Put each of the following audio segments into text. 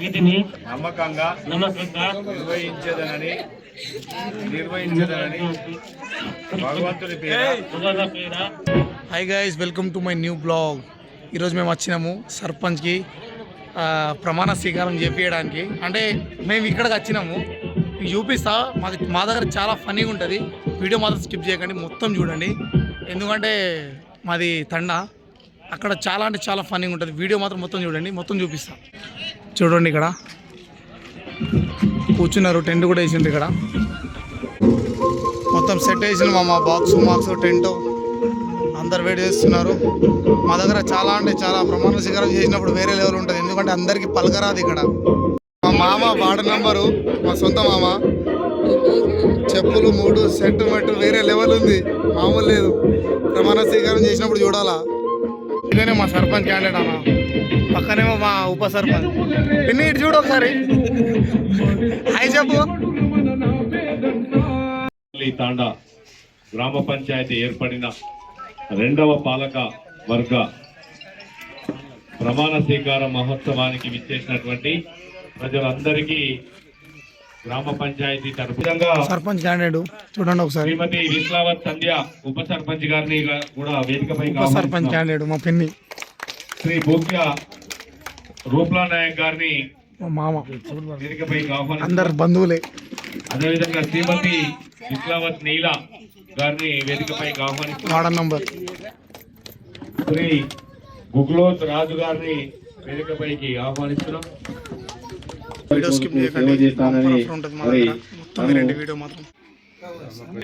వీటిని నమ్మకంగా నమ్మకంగా నిర్వహించదనని నిర్వహించదనని భగవంతుని పేర భగవద పేర hi guys welcome to my new blog ఈరోజు మేము వచ్చినాము సర్పంచ్కి ఆ, ప్రమాణ స్వీకారం చేపించడానికి అంటే మేము ఇక్కడికి వచ్చినాము. మీకు చూపిస్తా మాకు మా దగ్గర చాలా ఫనీగా ఉంటుంది. వీడియో మాత్రం స్కిప్ చేయకండి మొత్తం చూడండి. ఎందుకంటే మాది తండ. అక్కడ చాలా అంటే చాలా ఫనీగా ఉంటుంది. వీడియో మాత్రం మొత్తం చూడండి మొత్తం చూపిస్తా. చూడండి ఇక్కడ. కూర్చున్నారు టెంట్ కూడా వేసింది ఇక్కడ. మొత్తం సెట్ వేసిన మా బాక్స్ మాక్స్ టెంట్. అందరు వెయిట్ చేస్తున్నారు. మా దగ్గర చాలా అంటే చాలా ప్రమాణ స్వీకారం చేసినప్పుడు వేరే లెవెల్ ఉంటుంది. ఎందుకంటే అందరికీ పలకరాదు ఇక్కడ. మా మామ వార్డు నంబరు మా సొంత మామ. చెప్పులు మూడు సెట్ మెట్టు వేరే లెవెల్ ఉంది. మామూలు లేదు. ప్రమాణ స్వీకారం చేసినప్పుడు చూడాలా. ఇదేనే మా సర్పంచ్ క్యాండిడేట్ అన్న. పక్కనేమో మా ఉప సర్పంచ్ పిన్ని ఇటు చూడు ఒకసారి. హాయ్ చెప్పు. తాండా గ్రామ పంచాయతీ ఏర్పడిన రెండవ పాలక వర్గ ప్రమాణ స్వీకార మహోత్సవానికి విచ్చేసినటువంటి ప్రజలందరికీ గ్రామ పంచాయతీ తరపు విధంగా సర్పంచ్ క్యాండిడేట్ చూడండి ఒకసారి. శ్రీమతి విశ్లావత్ సంధ్య ఉప సర్పంచ్ గారిని కూడా వేదికపై సర్పంచ్ క్యాండిడేట్ మా పిన్ని. శ్రీ భూక్య రూప్లా నాయక్ గారిని అందరు బంధువులే. అదేవిధంగా శ్రీమతి విశ్లావత్ నీల గారిని వేదికపై ఆహ్వానిస్తున్నారు నంబర్. శ్రీ గుగ్లోత్ రాజు గారిని వేదికపైకి ఆహ్వానిస్తున్నాం. వీడియో స్కిప్ చేయకండి. ఉంటుంది మా దగ్గర. మొత్తం వినండి వీడియో మాత్రం.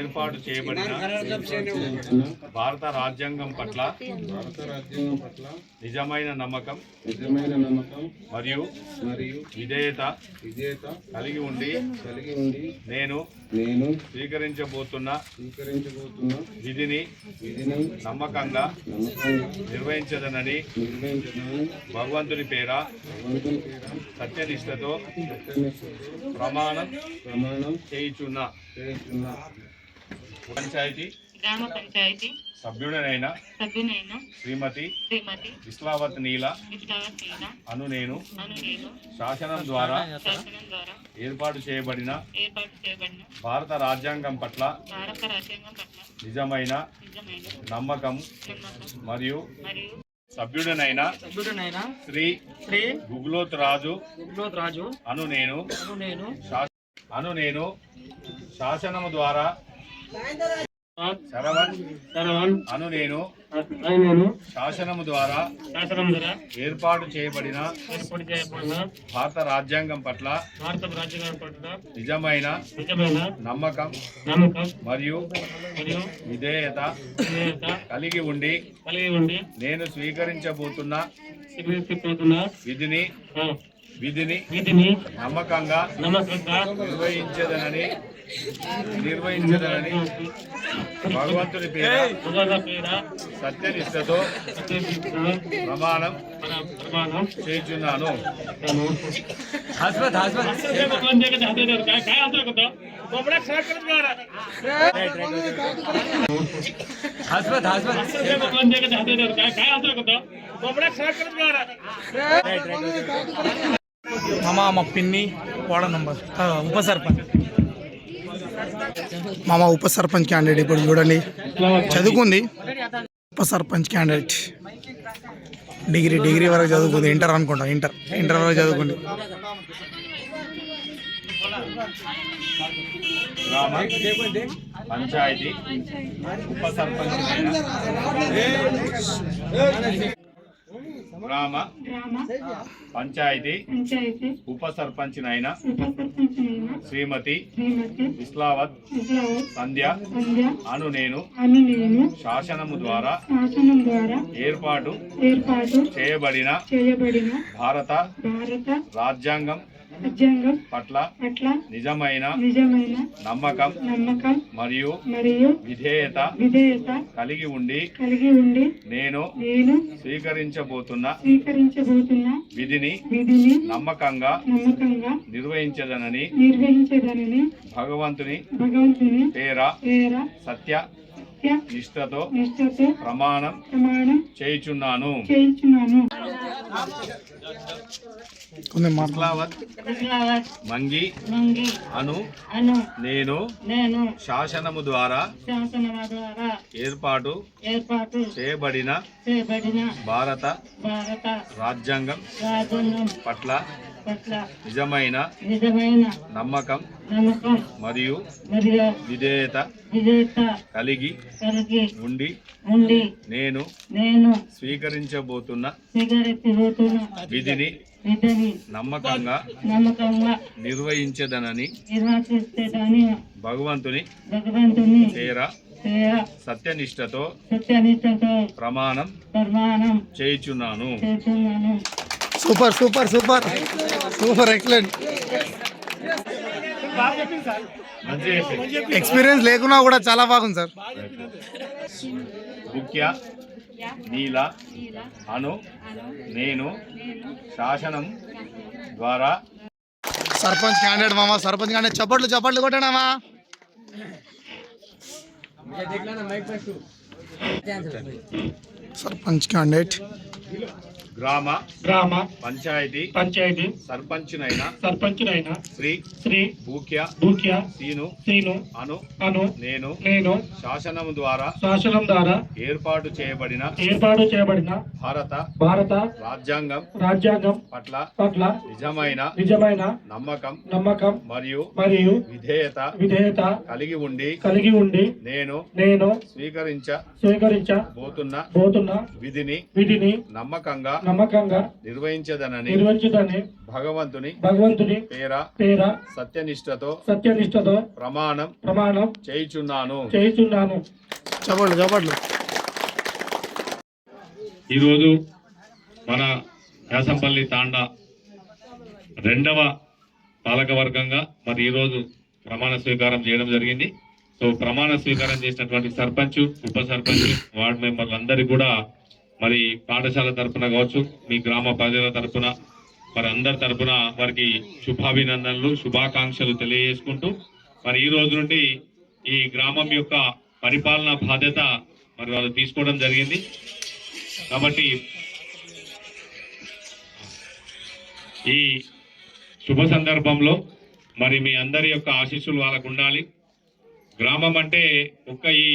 ఏర్పాటు చేయబడిన భారత రాజ్యాంగం పట్ల నిజమైన నమ్మకం నిజమైన నమ్మకం మరియు మరియు విధేయత విజేత కలిగి ఉండి కలిగి ఉండి నేను నేను స్వీకరించబోతున్న స్వీకరించబోతున్న విధిని విధిని నమ్మకంగా నిర్వహించదనని భగవంతుని పేర భగవంతుని పేర సత్యనిష్టతో ప్రమాణం ప్రమాణం చేయుచున్న. పంచాయతీ. గ్రామ పంచాయతీ. సభ్యుడనైన సభ్యునైన శ్రీమతి శ్రీమతి విశ్లావత్ నీల. అను నేను. అను నేను. శాసనం ద్వారా శాసనం ద్వారా ఏర్పాటు చేయబడిన ఏర్పాటు చేయబడిన భారత రాజ్యాంగం పట్ల భారత రాజ్యాంగం పట్ల నిజమైన నిజమైన నమ్మకం నమ్మకం మరియు మరియు సభ్యుడనైన సభ్యుడనైనా శ్రీ శ్రీ గుగ్లోత్ రాజు వినోద్ రాజు అను నేను నేను శా- అను నేను శాసనము ద్వారా శరవణ్. అను నేను నేను శాసనము ద్వారా శాసనం ద్వారా ఏర్పాటు చేయబడిన ఏర్పాటు చేయబడిన భారత రాజ్యాంగం పట్ల భారత రాజ్యాంగం పట్ల నిజమైన నిజమైన నమ్మకం నమ్మకం మరియు మరియు విధేయత విధేయత కలిగి ఉండి కలిగి ఉండి నేను స్వీకరించబోతున్న స్వీకరించిపోతున్న విధిని విధిని వీటిని నమ్మకంగా నమ్మకంగా నిర్వహించదనని నిర్వహించదనని భగవంతుని పేర సత్యనిష్టతో ప్రమాణం మన ప్రమాణం చేయుచున్నాను. మామ మా పిన్ని వాడ నంబర్ ఉప సర్పంచ్ మామ ఉప సర్పంచ్ క్యాండిడేట్ ఇప్పుడు చూడండి. చదువుకుంది. ఉప సర్పంచ్ క్యాండిడేట్ డిగ్రీ డిగ్రీ వరకు చదువుకుంది. ఇంటర్ అనుకుంటా ఇంటర్. ఇంటర్ వరకు చదువుకుంది. పంచాయతీ ఉప సర్పంచ్ గ్రామ పంచాయతీ ఉప సర్పంచ్నైన శ్రీమతి విజయవత్ సంధ్య అను నేను శాసనము ద్వారా ఏర్పాటు చేయబడిన భారత రాజ్యాంగం రాజ్యాంగం పట్ల పట్ల నిజమైన నిజమైన నమ్మకం నమ్మకం మరియు మరియు విధేయత విధేయత కలిగి ఉండి కలిగి ఉండి నేను నేను స్వీకరించబోతున్న స్వీకరించబోతున్న విధిని విధిని నమ్మకంగా నమ్మకంగా నిర్వహించదనని నిర్వహించదనని భగవంతుని భగవంతుని పేర పేర సత్య సత్య నిష్ఠతో నిష్ఠతో ప్రమాణం ప్రమాణం చేయుచున్నాను. చేయించున్నాను. మంగి అను అను నేను నేను శాసనము ద్వారా శాసనమ ద్వారా ఏర్పాటు ఏర్పాటు చేయబడిన చేయబడిన భారత భారత రాజ్యాంగం రాజ్యాంగం పట్ల పట్ల నిజమైన నిజమైన నమ్మకం నమ్మకం మరియు మరియు విధేయత కలిగి కలిగి ఉండి ఉండి నేను నేను స్వీకరించబోతున్న స్వీకరించబోతున్న విధిని నమ్మకంగా నమ్మకంగా నిర్వహించదనని భగవంతుని భగవంతుని చేర సత్యనిష్టతో సత్యనిష్టతో ప్రమాణం ప్రమాణం చేయుచున్నాను. Super super super. Super excellent. Experience లేకున్నా కూడా చాలా బాగుంది సార్. ముఖ్య నీల అను నేను శాసనం ద్వారా సర్పంచ్ క్యాండిడేట్ మామ సర్పంచ్ క్యాండిడేట్ చప్పట్లు చప్పట్లు కొట్టానమ్మా సర్పంచ్ క్యాండిడేట్ గ్రామ గ్రామ పంచాయతీ పంచాయతీ సర్పంచ్నైన సర్పంచునైన శ్రీ శ్రీ భూక్య భూక్య సీను సీను అను అను నేను నేను శాసనం ద్వారా శాసనం ద్వారా ఏర్పాటు చేయబడిన ఏర్పాటు చేయబడిన భారత భారత రాజ్యాంగం రాజ్యాంగం పట్ల పట్ల నిజమైన నిజమైన నమ్మకం నమ్మకం మరియు మరియు విధేయత విధేయత కలిగి ఉండి కలిగి ఉండి నేను నేను స్వీకరించబోతున్న స్వీకరించబోతున్న విధిని విధిని నమ్మకంగా నమ్మకంగా నిర్వహించదనని నిర్వహించుదని భగవంతుని భగవంతుని పేర పేర సత్యనిష్టతో సత్యనిష్టతో ప్రమాణం ప్రమాణం చేయుచున్నాను. చేస్తున్నాను చప్పట్లు చప్పట్లు ఈరోజు మన వ్యాసంపల్లి తాండా రెండవ పాలకవర్గంగా మరి ఈరోజు ప్రమాణ స్వీకారం చేయడం జరిగింది. సో ప్రమాణ స్వీకారం చేసినటువంటి సర్పంచ్ ఉప సర్పంచ్ వార్డు మెంబర్లు అందరికీ కూడా మరి పాఠశాల తరఫున కావచ్చు మీ గ్రామ ప్రజల తరపున మరి అందరి తరఫున వారికి శుభాభినందనలు శుభాకాంక్షలు తెలియజేసుకుంటూ మరి ఈ రోజు నుండి ఈ గ్రామం యొక్క పరిపాలన బాధ్యత మరి వాళ్ళు తీసుకోవడం జరిగింది. కాబట్టి ఈ శుభ సందర్భంలో మరి మీ అందరి యొక్క ఆశీస్సులు వాళ్ళకు ఉండాలి. గ్రామం అంటే ఒక్క ఈ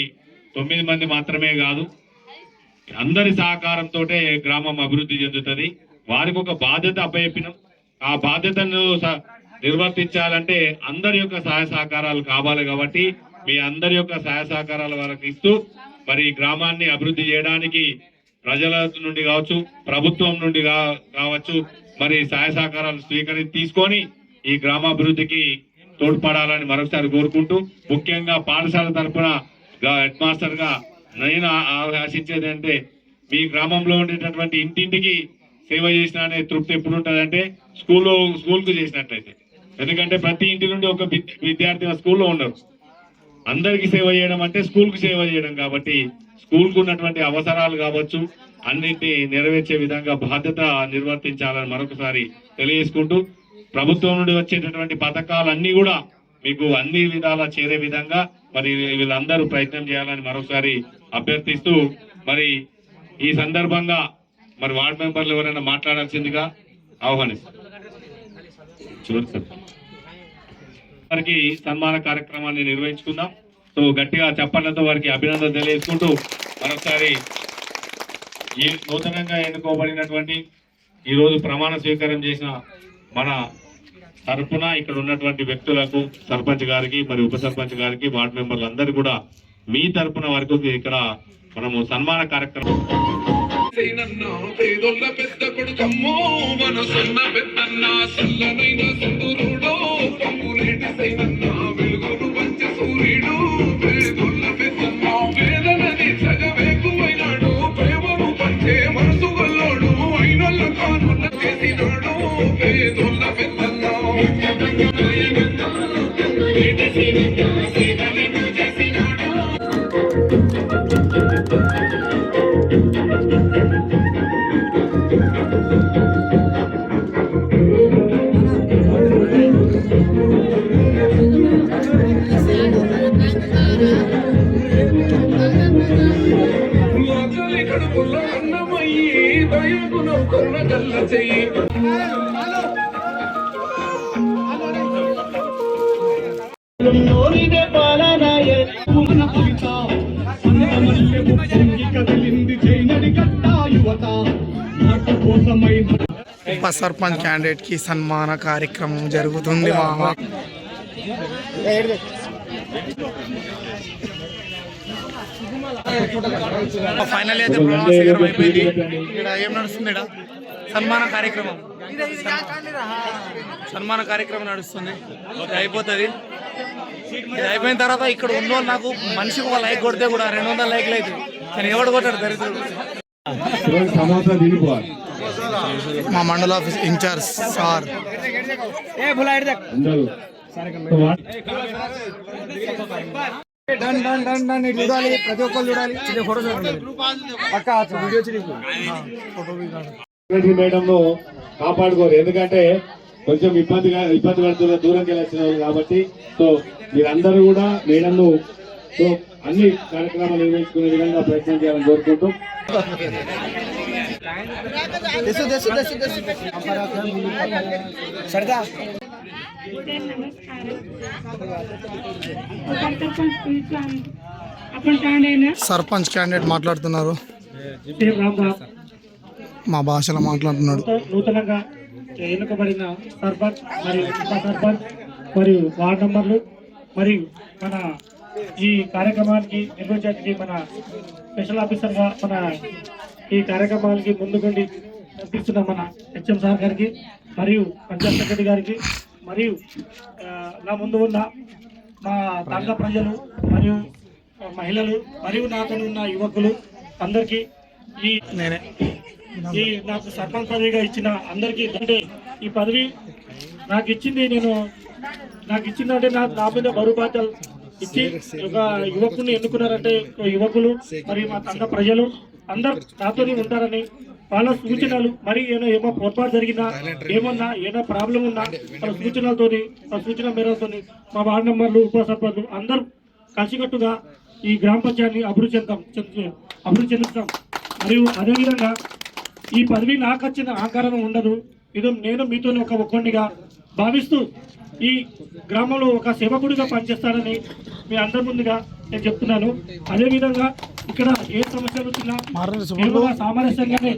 తొమ్మిది మంది మాత్రమే కాదు అందరి సహకారంతో గ్రామం అభివృద్ధి చెందుతుంది. వారికి ఒక బాధ్యత అప్పచెప్పినాం. ఆ బాధ్యతను స- నిర్వర్తించాలంటే అందరి యొక్క సహాయ సహకారాలు కావాలి కాబట్టి మీ అందరి యొక్క సహాయ సహకారాలు వాళ్ళకి ఇస్తూ మరి గ్రామాన్ని అభివృద్ధి చేయడానికి ప్రజల నుండి కావచ్చు ప్రభుత్వం నుండి కావచ్చు మరి సహాయ సహకారాలు స్వీకరి తీసుకొని ఈ గ్రామాభివృద్ధికి తోడ్పడాలని మరొకసారి కోరుకుంటూ ముఖ్యంగా పాఠశాల తరఫున హెడ్ మాస్టర్గా నేను ఆశించేది అంటే మీ గ్రామంలో ఉండేటటువంటి ఇంటింటికి సేవ చేసిన అనే తృప్తి ఎప్పుడు ఉంటుందంటే స్కూల్లో స్కూల్కు చేసినట్లయితే. ఎందుకంటే ప్రతి ఇంటి నుండి ఒక విద్యార్థి స్కూల్లో ఉండరు. అందరికి సేవ చేయడం అంటే స్కూల్కు సేవ చేయడం కాబట్టి స్కూల్కు ఉన్నటువంటి అవసరాలు కావచ్చు అన్నింటినీ నెరవేర్చే విధంగా బాధ్యత నిర్వర్తించాలని మరొకసారి తెలియజేసుకుంటూ ప్రభుత్వం నుండి వచ్చేటటువంటి పథకాలన్నీ కూడా మీకు అన్ని విధాలా చేరే విధంగా మరి వీళ్ళందరూ ప్రయత్నం చేయాలని మరొకసారి అభ్యర్థిస్తూ మరి ఈ సందర్భంగా మరి వార్డు మెంబర్లు ఎవరైనా మాట్లాడాల్సిందిగా ఆహ్వానిస్తారు వారికి సన్మాన కార్యక్రమాన్ని నిర్వహించుకుందాం. సో గట్టిగా చప్పట్లతో వారికి అభినందన తెలియజేసుకుంటూ మరొకసారి ఈ నూతనంగా ఎన్నుకోబడినటువంటి ఈరోజు ప్రమాణ స్వీకారం చేసిన మన తరపున ఇక్కడ ఉన్నటువంటి వ్యక్తులకు సర్పంచ్ గారికి మరి ఉప సర్పంచ్ గారికి వార్డు మెంబర్లందరూ కూడా మీ తరఫున వరకు ఇక్కడ మనము సన్మాన కార్యక్రమం పెద్ద కడుపులో అన్నమయ్యి దయగుణం కొన్న గల్ల చెయ్యి ఉప సర్పంచ్ క్యాండిడేట్కి సన్మాన కార్యక్రమం జరుగుతుంది మామ. ఫైనల్ అయితే ప్రమాణ స్వీకారం అయిపోయింది. ఇక్కడ ఏం నడుస్తుంది ఇక్కడ సన్మాన కార్యక్రమం. సన్మాన కార్యక్రమం నడుస్తుంది. అయిపోతుంది. ఇది అయిపోయిన తర్వాత ఇక్కడ ఉన్న వాళ్ళు నాకు మనిషికి ఒక లైక్ కొడితే కూడా రెండు వందల లైక్లు అయితే కానీ ఎవడు కొట్టాడు దరిద్రుడు? మా మండల ఆఫీస్ ఇన్ఛార్జ్ సార్. అందరూ. సెక్రటరీ మేడం కాపాడుకోరు. ఎందుకంటే కొంచెం ఇబ్బందిగా ఇబ్బంది పడుతున్న దూరం వెళ్ళాల్సిన వాళ్ళు కాబట్టి సో మీరందరూ కూడా మేడంను సో అన్ని కార్యక్రమాలు నిర్వహించుకునే విధంగా ప్రయత్నం చేయాలని కోరుకుంటూ. సర్పంచ్ క్యాండిడేట్ మాట్లాడుతున్నారు. మా భాషలో మాట్లాడుతున్నాడు. నూతనంగా ఎన్నుకబడిన సర్పంచ్ మరియు ఉప సర్పంచ్ మరియు వార్డు నంబర్లు మరియు మన ఈ కార్యక్రమానికి నిర్వహించడానికి మన స్పెషల్ ఆఫీసర్గా మన ఈ కార్యక్రమానికి ముందుకుండి నడిపిస్తున్న మన హెచ్ఎం సార్ గారికి మరియు పంచాయత్ సెక్రటరీ గారికి మరియు నా ముందు ఉన్న మా తండ ప్రజలు మరియు మహిళలు మరియు నాతో ఉన్న యువకులు అందరికీ ఈ నేనే. ఈ నాకు సర్పంచ్ పదవిగా ఇచ్చిన అందరికీ అంటే ఈ పదవి నాకు ఇచ్చింది నేను నాకు ఇచ్చిందంటే నా నా మీద బరువు బాధ్యతలు ఇచ్చి ఒక యువకుని ఎన్నుకున్నారంటే ఒక యువకులు మరియు మా తండ ప్రజలు అందరు నాతోనే ఉంటారని వాళ్ళ సూచనలు మరి ఏమో ఏమో పొరపాటు జరిగినా ఏమన్నా ఏదైనా ప్రాబ్లం ఉన్నా వాళ్ళ సూచనలతోని వాళ్ళ సూచన మేరతోని మా వార్డు మెంబర్లు ఉప సర్పంచులు అందరూ కలిసికట్టుగా ఈ గ్రామ పంచాయతీని అభివృద్ధి చెందాం అభివృద్ధి చెందుతాం. మరియు అదేవిధంగా ఈ పదవి నాకు వచ్చిన ఆకారం ఉండదు. ఇది నేను మీతో ఒక ఒక్కొండిగా భావిస్తూ ఈ గ్రామంలో ఒక సేవకుడిగా పనిచేస్తానని మీ అందరి ముందుగా నేను చెప్తున్నాను. అదేవిధంగా ఇక్కడ ఏ సమస్యలు వచ్చినా సామరస్యంగానే.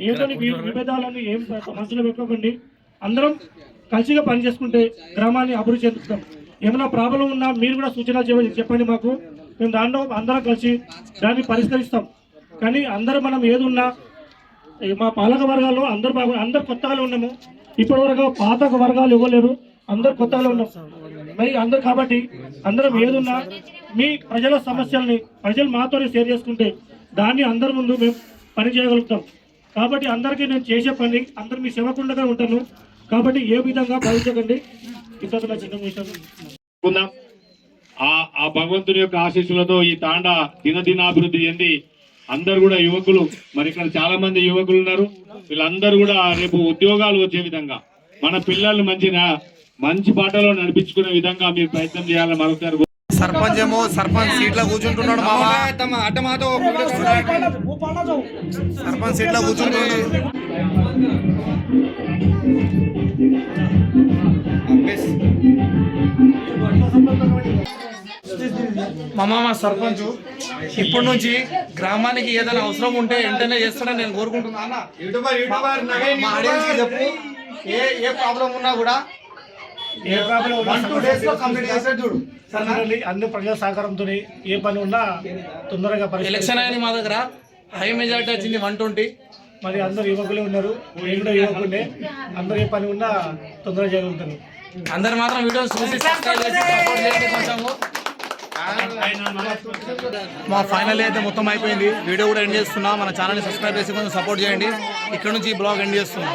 ఏదో విభేదాలను ఏం మనసులో పెట్టుకోకండి. అందరం కలిసిగా పనిచేసుకుంటే గ్రామాన్ని అభివృద్ధి చెందుతాం. ఏమైనా ప్రాబ్లం ఉన్నా మీరు కూడా చెప్ప- చెప్పండి మాకు. మేము దాంట్లో అందరం కలిసి దాన్ని పరిష్కరిస్తాం. కానీ అందరూ మనం ఏదున్నా మా పాలక వర్గాల్లో అందరు బాగా అందరు కొత్తగా ఉన్నాము. ఇప్పటి వరకు పాత వర్గాలు ఇవ్వలేరు. అందరు కొత్తగా ఉన్నాం. మరి అందరు కాబట్టి అందరం ఏదున్నా మీ ప్రజల సమస్యల్ని ప్రజలు మాతోనే షేర్ చేసుకుంటే దాన్ని అందరి ముందు మేము పని చేయగలుగుతాం. కాబట్టి అందరికీ నేను చేసే పని అందరు మీ సేవకుండగా ఉంటాను. కాబట్టి ఏ విధంగా భావించకండి. ఇంతకు చిన్న విషయం ఆ ఆ భగవంతుని యొక్క ఆశీస్సులతో ఈ తాండా దినదినాభివృద్ధి చెంది అందరు కూడా యువకులు మరి ఇక్కడ చాలా మంది యువకులు ఉన్నారు. వీళ్ళందరూ కూడా రేపు ఉద్యోగాలు వచ్చే విధంగా మన పిల్లల్ని మంచి నా- మంచి బాటలో నడిపించుకునే విధంగా మీరు ప్రయత్నం చేయాలని మరొకసారి సర్పంచ్ ఏమో సర్పంచ్ సీట్లో కూర్చుంటున్నాడు మామ. సర్పంచ్ సీట్లో కూర్చుంటున్నాడు మా మామ సర్పంచ్ ఇప్పటి నుంచి గ్రామానికి ఏదైనా అవసరం ఉంటే వెంటనే చేస్తాడని నేను కోరుకుంటున్నాను మా చెప్పు. ఏ ఏ ప్రాబ్లం ఉన్నా కూడా ఏ ప్రాబ్లం వన్ టూ డేస్లో కంప్లీట్ చేస్తాడు చూడు. సరే అన్ని ప్రజల సహకారంతో ఏ పని ఉన్నా తొందరగా. ఎలక్షన్ అయిన మా దగ్గర. హై మెజారిటీ వచ్చింది వన్ ట్వంటీ మరి అందరు యువకులే ఉన్నారు. నేను కూడా యువకుడే అందరు ఏ పని ఉన్నా తొందరగా చేయగలుగుతాను. అందరు మాత్రం వీడియోస్ చూసి సబ్స్క్రైబ్ చేసి సపోర్ట్ చేయండి కొంచెము. మా ఫైనల్ అయితే మొత్తం అయిపోయింది. వీడియో కూడా ఎండ్ చేస్తున్నా. మన ఛానల్ని సబ్స్క్రైబ్ చేసి కొంచెం సపోర్ట్ చేయండి. ఇక్కడ నుంచి ఈ బ్లాగ్ ఎండ్ చేస్తున్నా.